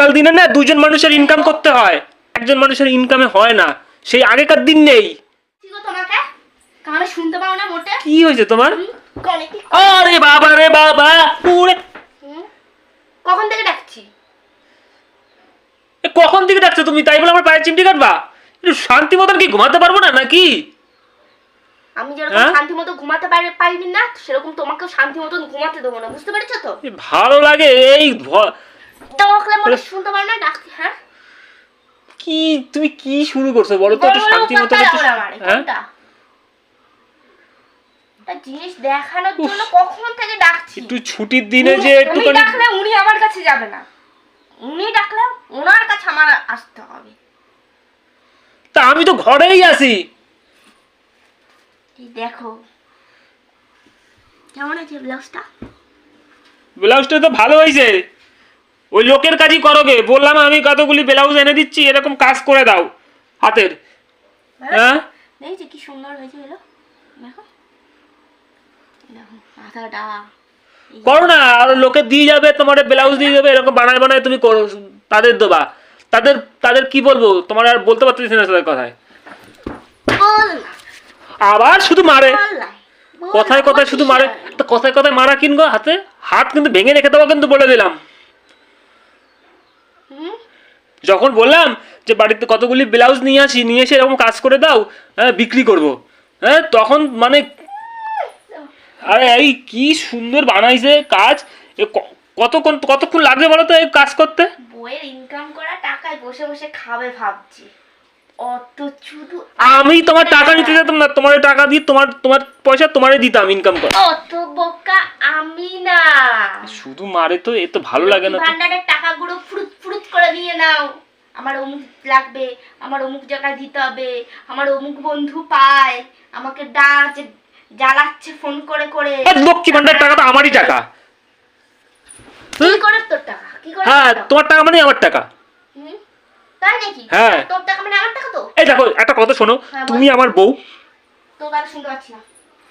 আজকাল দিনে না দুজন মানুষের ইনকাম করতে হয়। একজন মানুষের ইনকামে হয় না। সেই আগেকার দিন নেই। কি গো তোমাকে? কানে শুনতে পাও না মোটে? কি হয়েছে তোমার? আরে বাবা রে বাবা পুরে কখন থেকে ডাকছি? কখন থেকে ডাকছো তুমি? তাই বলে আমার পায়ের চিমটি কাটবা? একটু শান্তি মতন কি ঘুমাতে পারব না নাকি? আমি যেরকম হ্যাঁ? শান্তি মতো ঘুমাতে পারি পারিনি না সেরকম তোমাকেও শান্তি মতন ঘুমাতে দেবো না। বুঝতে পেরেছ তো? ভালো লাগে এই মনে শুনতে না ডাক হ্যাঁ? কি তুমি কি শুরু করছ? বলো তো একটু শান্তি মতো একটু হ্যাঁ? জিনিস দেখানোর জন্য কখন থেকে ডাকছি? একটু ছুটির দিনে যে উনি ডাকলে উনি আমার কাছে যাবে না। উনি ডাকলে ওনার কাছে আমার আসতে হবে। তা আমি তো ঘরেই আছি। দেখো। কেমন আছে ব্লাউজটা? ব্লাউজটা তো ভালো হয়েছে। ওই লোকের কাজই করোগে। বললাম আমি কতগুলি ব্লাউজ এনে দিচ্ছি এরকম কাজ করে দাও হাতের। হ্যাঁ? দেখছি কি সুন্দর হয়েছে এলো। দেখো। দেখো মাথাটা করো না আর লোকে দিয়ে যাবে তোমার ব্লাউজ দিয়ে যাবে এরকম বানায় বানায় তুমি করো তাদের দেবা। তাদের তাদের কি বলব? তোমার আর বলতে পারতেছি না তাদের কথায়। আবার শুধু মারে। কথায় কথায় শুধু মারে। তো কথায় কথায় মারা কিনগো হাতে? হাত কিন্তু ভেঙে রেখে দেবো কিন্তু বলে দিলাম? যখন বললাম যে বাড়িতে কতগুলি ব্লাউজ নিয়ে আসি নিয়ে এসে এরকম কাজ করে দাও হ্যাঁ বিক্রি করব। হ্যাঁ তখন মানে আরে এই কি সুন্দর বানাইছে কাজ। কতক্ষণ কতক্ষণ লাগবে বলো তো এই কাজ করতে? বইয়ের ইনকাম করা টাকায় বসে বসে খাবে ভাবছি। অত শুধু আমি তোমার টাকা নিতে যেতাম না তোমার টাকা দিয়ে তোমার তোমার পয়সা তোমারই দিতাম ইনকাম করে। অত বোকা আমি না। শুধু মারে তো এ তো ভালো লাগে না ভান্ডারের টাকাগুলো ফুরুত নাও। আমার অমুক লাগবে আমার অমুক জায়গায় দিতে হবে আমার অমুক বন্ধু পায় আমাকে ডাক জ্বালাচ্ছে ফোন করে করে। লক্ষ্মী ভান্ডার টাকা তো আমারই টাকা। কি করে তোর টাকা? কি করে হ্যাঁ তোমার টাকা মানে আমার টাকা। তাই নাকি? হ্যাঁ। তোর টাকা মানে আমার টাকা তো? এই দেখো একটা কথা শোনো হ্যাঁ, তুমি আমার বউ। তোর কথা শুনতে পাচ্ছি না।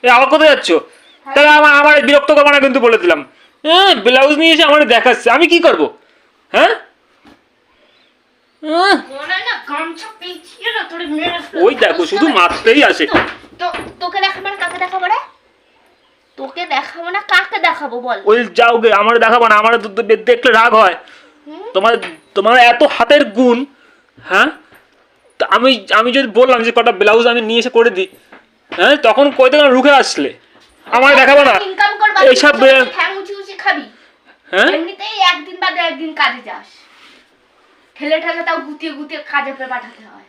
এ আবার কোথায় যাচ্ছ? তাহলে আমার আমার বিরক্ত করব না কিন্তু বলে দিলাম। হ্যাঁ ব্লাউজ নিয়ে এসে আমার দেখাচ্ছে। আমি কি করব? হ্যাঁ আহ, মনে হয় না গামছা পেঁচিয়ে না তোর মেরে ফেলব। ওই দেখো শুধু মারতেই আসে। তোকে দেখাবো না কাকে দেখাবো রে? তোকে দেখাবো না কাকে দেখাবো বল? ওই যাও গে আমার দেখাবো না আমার দেখলে রাগ হয়। তোমার তোমার এত হাতের গুণ হ্যাঁ? তা আমি আমি যদি বললাম যে কটা ব্লাউজ আমি নিয়ে এসে করে দিই হ্যাঁ? তখন কই থেকে রুখে আসলে? আমার দেখাবো না। এইসব হ্যাঁ? এমনিতেই একদিন বাদে একদিন কাজে যাস। ঠেলে ঠেলে তাও গুতিয়ে গুতিয়ে কাজে পে পাঠাতে হয়।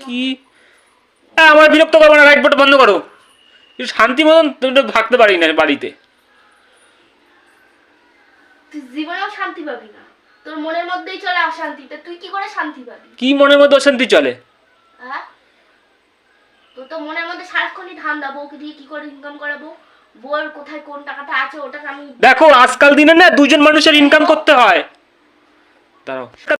কি? আমার বিরক্ত করব না লাইট বন্ধ করো। শান্তি মতন থাকতে পারি না বাড়িতে। তুই জীবনেও শান্তি পাবি না। তোর মনের মধ্যেই চলে অশান্তি তা তুই কি করে শান্তি পাবি? কি মনের মধ্যে অশান্তি চলে? হ্যাঁ? তোর তো মনের মধ্যে সারাক্ষণই ধান্দা বউকে দিয়ে কি করে ইনকাম করাবো? বউয়ের কোথায়, কোন টাকাটা আছে ওটা আমি দেখো, আজকাল দিনে না দুজন মানুষের ইনকাম করতে হয়। দাঁড়াও।